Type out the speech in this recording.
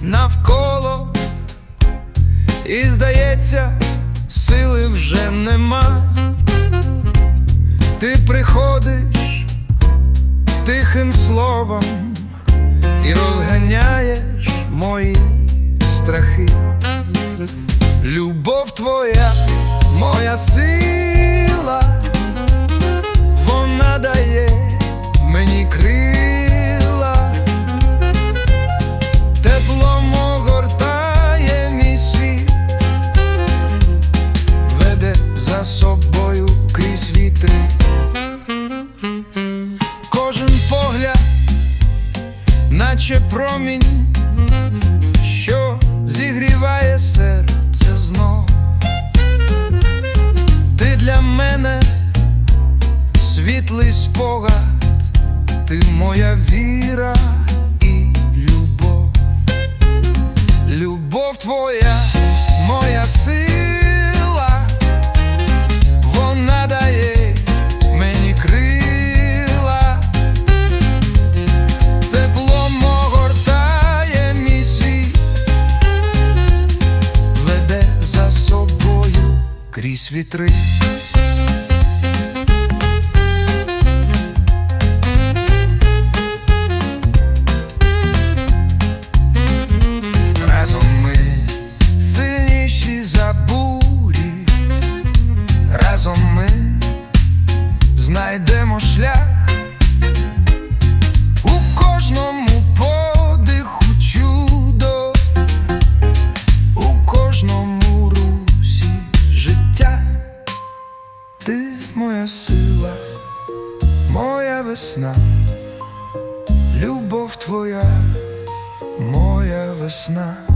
навколо, і здається, сили вже нема. Ти приходиш тихим словом і розганяєш мої страхи, любов твоя. Наче промінь, що зігріває серце знов. Ти для мене світлий спогад, ти моя віра і любов. Любов твоя, крізь вітри. Разом ми сильніші за бурі, разом ми знайдемо шлях моя моя весна, любов твоя моя весна.